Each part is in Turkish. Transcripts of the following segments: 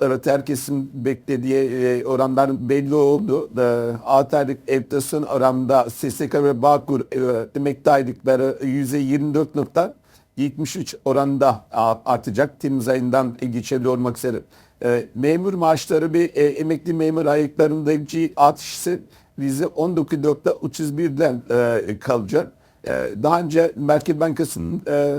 Evet, herkesin beklediği e, oranlar belli oldu. E, 6 aylık enflasyon oranında SSK ve Bağkur e, emektarlıkları %24.73 oranında a- artacak. Temmuz ayından geçerli olmak üzere. E, memur maaşları ve emekli memur aylıklarındaki artışı %19.31'den e, kalacak. E, daha önce Merkez Bankası'nın e,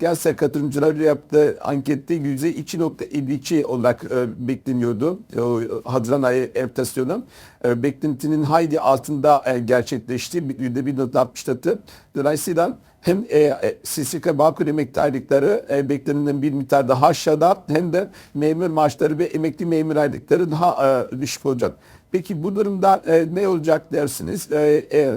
Gelse katılımcıları yaptığı ankette yüzde 2.52 olarak e, bekleniyordu. O, Haziran ayı enflasyonu. E, beklentinin hayli altında e, gerçekleşti. Yüzde 1.64. Dolayısıyla hem e, e, SSK Bağkur emektarlıkları e, beklenenden bir miktar daha aşağıda hem de memur maaşları ve emekli memur aylıkları daha e, düşük olacak. Peki bu durumda e, ne olacak dersiniz? E, e,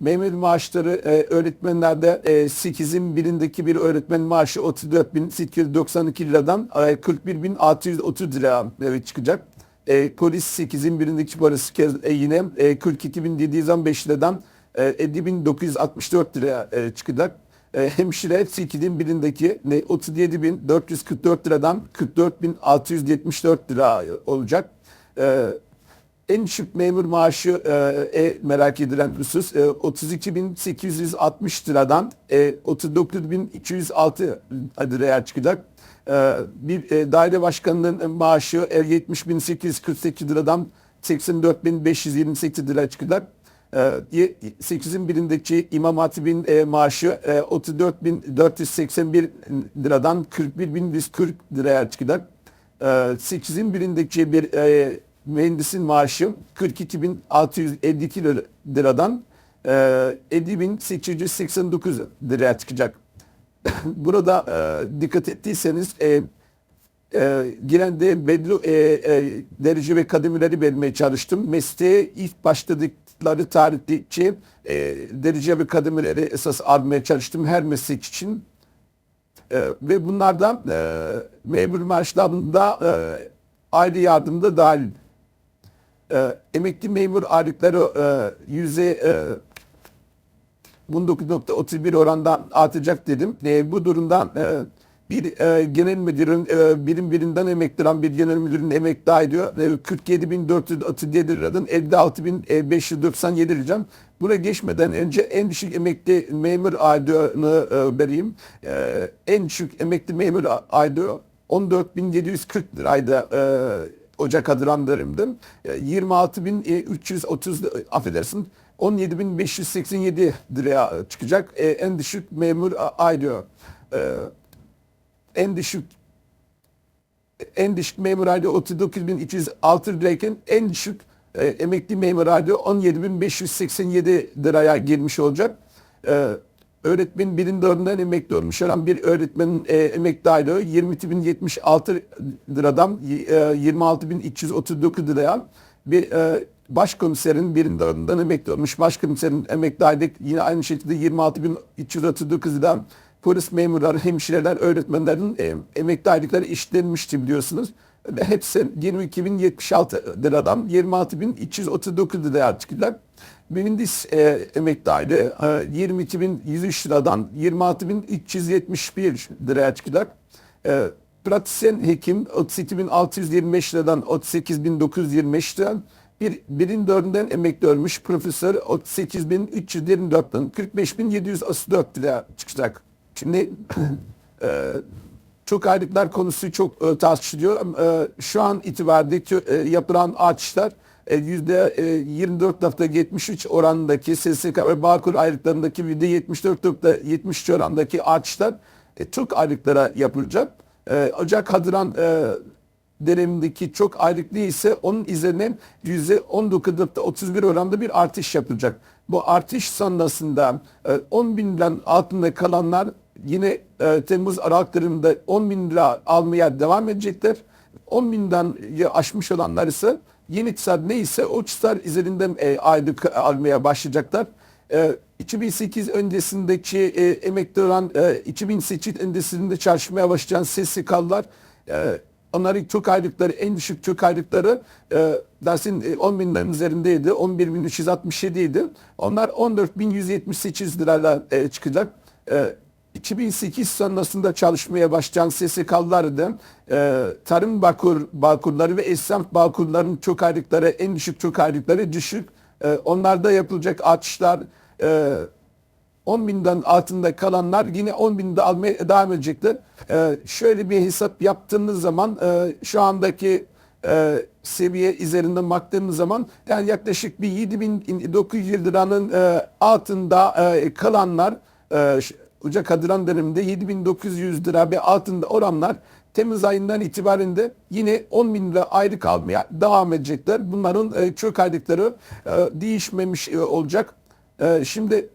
Memur maaşları e, öğretmenlerde e, 8'in birindeki bir öğretmen maaşı 34.892 liradan e, 41.630 lira e, çıkacak. E, polis 8'in birindeki parası kez, e, yine e, 42.715 liradan e, 50.964 lira e, çıkacak. E, hemşire 8'in birindeki ne 37.444 liradan 44.674 lira olacak. E, en düşük memur maaşı e, e, merak edilen husus e, 32.860 liradan e, 39.206 liraya çıkacak. E, bir e, daire başkanının maaşı e, 70.848 liradan 84.528 liraya çıkacak. E, 8'in birindeki İmam Hatip'in e, maaşı e, 34.481 liradan 41.140 liraya çıkacak. E, 8'in birindeki bir e, mühendisin maaşı 42.652 lira- liradan e, 50.889 liraya çıkacak. Burada e, dikkat ettiyseniz e, e, girende belli e, e, derece ve kademeleri vermeye çalıştım. Mesleğe ilk başladıkları tarihteki e, derece ve kademeleri esas almaya çalıştım her meslek için. E, ve bunlardan e, memur maaşlarında e, ayrı yardımda dahil. E, emekli memur aylıkları e, yüzde e, 19.31 orandan artacak dedim. E, bu durumdan e, bir e, genel müdürün e, birim birinden emekli olan bir genel müdürün emekli aylığı e, 47.437 liradan 56.597 liradan Buna geçmeden önce en düşük emekli memur aylığını e, vereyim. E, en düşük emekli memur aylığı 14.740 liraydı. E, Ocak Haziran'larımdı. 26.330 e, affedersin 17.587 liraya çıkacak. E, en düşük memur aylığı. E, en düşük en düşük memur aylığı 39.206 lirayken en düşük e, emekli memur aylığı 17.587 liraya girmiş olacak. E, öğretmen birinde öğrenilen emekli olmuş. Yani bir öğretmenin e, emekli aylığı 20.076 liradan e, 26.239 liraya bir e, başkomiserin birinde öğrenilen emekli olmuş. Başkomiserin emekli aylık yine aynı şekilde 26.339 liradan polis memurları, hemşireler, öğretmenlerin e, emekli aylıkları işlenmişti biliyorsunuz. Hepsi 22.076 liradan 26.239 liraya çıkacak. Mühendis e, emekli e, 22.103 liradan 26.371 liraya çıkacak. E, pratisyen hekim 32.625 liradan 38.925 liradan bir birin dördünden emekli olmuş profesör 38.324'den 45.734 liraya çıkacak. Şimdi e, çok aylıklar konusu çok e, tartışılıyor. E, şu an itibariyle e, yapılan artışlar e, yüzde e, 24.73 oranındaki SSK ve Bağkur aylıklarındaki yüzde 74.73 oranındaki artışlar çok aylıklara yapılacak. Ocak Haziran e, dönemindeki çok aylıklı ise onun üzerine yüzde 19.31 oranda bir artış yapılacak. Bu artış sonrasında e, 10 binden altında kalanlar yine e, Temmuz aralıklarında 10 bin lira almaya devam edecekler. 10 binden aşmış olanlar ise yeni çisar neyse o çisar üzerinden e, aylık almaya başlayacaklar. E, 2008 öncesindeki e, emekli olan e, 2008 öncesinde çalışmaya başlayan SSK'lılar e, onların çok aylıkları en düşük çok aylıkları e, dersin e, 10 binden üzerindeydi. 11.367 idi. Onlar 14.178 lirayla e, çıkacak. E, 2008 sonrasında çalışmaya başlayan SSK'lardan e, tarım bakur, bağkurları ve esnaf bağkurlarının çok aylıkları, en düşük çok aylıkları düşük. E, onlarda yapılacak artışlar e, 10 binden altında kalanlar yine 10 binde almaya devam edecekler. E, şöyle bir hesap yaptığınız zaman e, şu andaki e, seviye üzerinden baktığımız zaman yani yaklaşık bir 7900 liranın e, altında e, kalanlar e, Ocak Haziran döneminde 7900 lira ve altında oranlar Temmuz ayından itibaren de yine 10 bin lira ayrı almaya devam edecekler. Bunların e, çok aylıkları e, değişmemiş e, olacak. E, şimdi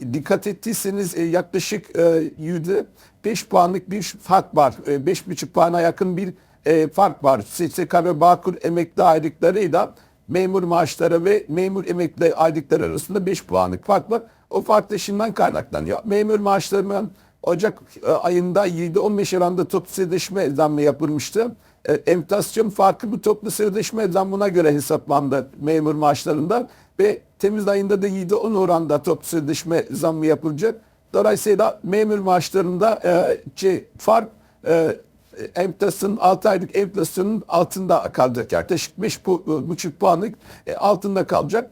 dikkat ettiyseniz e, yaklaşık e, yüzde 5 puanlık bir fark var. E, 5,5 puana yakın bir e, fark var. SSK ve Bağkur emekli aylıklarıyla memur maaşları ve memur emekli aylıkları arasında 5 puanlık fark var. O fark da şimdiden kaynaklanıyor. Memur maaşlarının Ocak e, ayında %15 oranda toplu sözleşme zammı yapılmıştı. E, enflasyon farkı bu toplu sözleşme zammına göre hesaplandı memur maaşlarında ve Temmuz ayında da %10 oranda toplu sözleşme zammı yapılacak. Dolayısıyla memur maaşlarında e, şey, fark e, enflasyon 6 aylık enflasyonun altında kalacak. Yaklaşık 5,5 puanlık e, altında kalacak.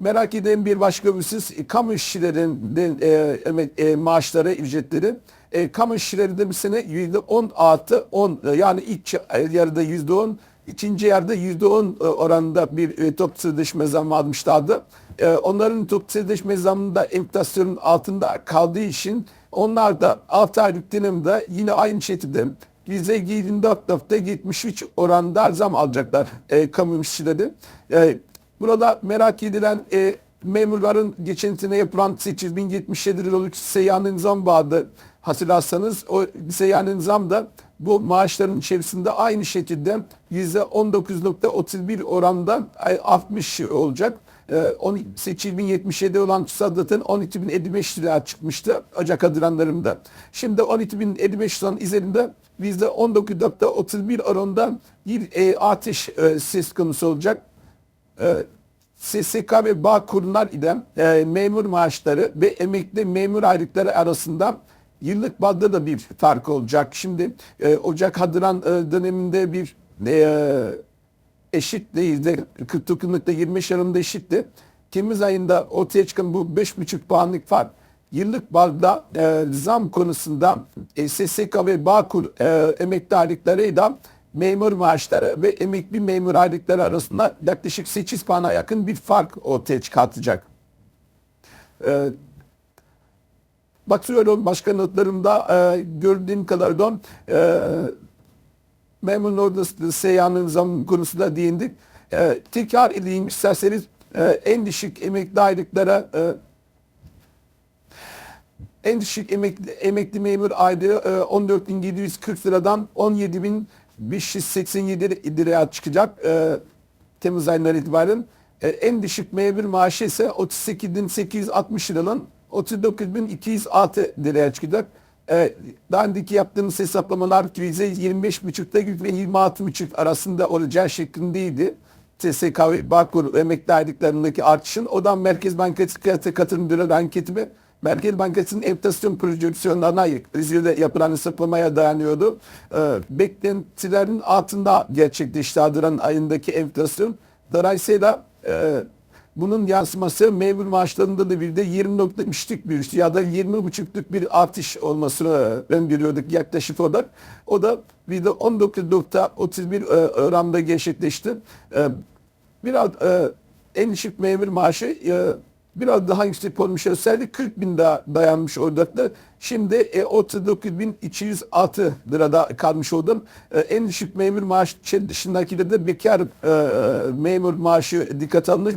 Merak eden bir başka husus e, kamu işçilerinin e, e, maaşları, ücretleri. E, kamu işçilerinde bir sene yüzde 10 artı 10 e, yani ilk ç- yarıda yüzde 10 ikinci yarıda yüzde 10 e, oranında bir e, toplu sözleşme zammı almışlardı. E, onların toplu sözleşme zammında enflasyonun altında kaldığı için onlar da 6 aylık dönemde yine aynı şekilde %24.73 oranda zam alacaklar e, kamu işçileri. E, burada merak edilen e, memurların geçen sene yapılan 8077 liralık seyyanen zam vardı. Hatırlarsanız o seyyanen zam da bu maaşların içerisinde aynı şekilde %19.31 oranda e, artmış olacak. Ee, 10.8077 olan zaten 12.055 lira çıkmıştı Ocak Haziranlarında. Şimdi 12.055 liranın üzerinde %19.31 oranında bir e, artış e, söz konusu olacak. E, SSK ve bağ kurumlar ile e, memur maaşları ve emekli memur aylıkları arasında yıllık bazda da bir fark olacak. Şimdi e, Ocak Haziran e, döneminde bir e, eşit değildi. 49'lukta 25 arasında eşitti. Temmuz ayında ortaya çıkan bu 5,5 puanlık fark yıllık bazda e, zam konusunda e, SSK ve Bağkur e, emekli aylıklarıyla memur maaşları ve emekli memur aylıkları arasında yaklaşık 8 puana yakın bir fark ortaya çıkartacak. E, bakıyorum başka notlarımda e, gördüğüm kadarıyla e, memnun odası seyyanın zam konusunda değindik. E, tekrar edeyim isterseniz e, en düşük emekli aylıklara e, en düşük emekli, emekli memur aylığı e, 14.740 liradan 17.587 liraya çıkacak e, Temmuz ayından itibaren. E, en düşük memur maaşı ise 38.860 liradan 39.206 liraya çıkacak. E, daha önceki yaptığımız hesaplamalar %25,5'ta ve 26,5 arasında olacağı şeklindeydi. TSK ve Bağkur emekli aylıklarındaki artışın odan Merkez Bankası Katılım Büro anketimi Merkez Bankası'nın enflasyon projeksiyonlarına Rize'de yapılan hesaplamaya dayanıyordu. Ee, beklentilerin altında gerçekleşti Haziran ayındaki enflasyon. Dolayısıyla e, bunun yansıması memur maaşlarında da bir de 20.3'lük bir ya da 20.5'lük bir artış olmasını öngörüyorduk yaklaşık olarak. O da bir de 19.31 e, oranda gerçekleşti. E, biraz en düşük memur maaşı biraz daha yüksek olmuş olsaydı 40 bin daha dayanmış olacaktı. Şimdi e, 39.206 lirada kalmış oldum. E, en düşük memur maaşı dışındakileri de bekar e, memur maaşı dikkat alınır.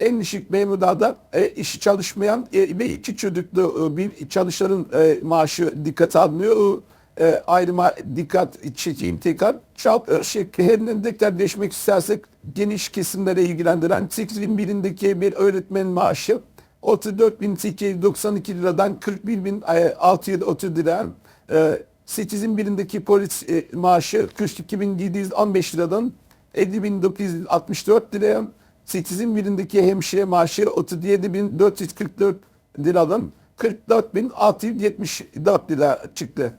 En düşük memurlarda e, işi çalışmayan e, ve iki çocuklu e, bir çalışanın e, maaşı dikkat alınıyor. O, e, ayrıma dikkat çekeyim tekrar. Çok e, şeklinden tekrar istersek geniş kesimlere ilgilendiren 8000 birindeki bir öğretmen maaşı 34.892 liradan 41.630 lira. E, 8'in birindeki polis e, maaşı 42.715 liradan 50.964 liraya. 8'in birindeki hemşire maaşı 37.444 liradan 44.674 lira çıktı.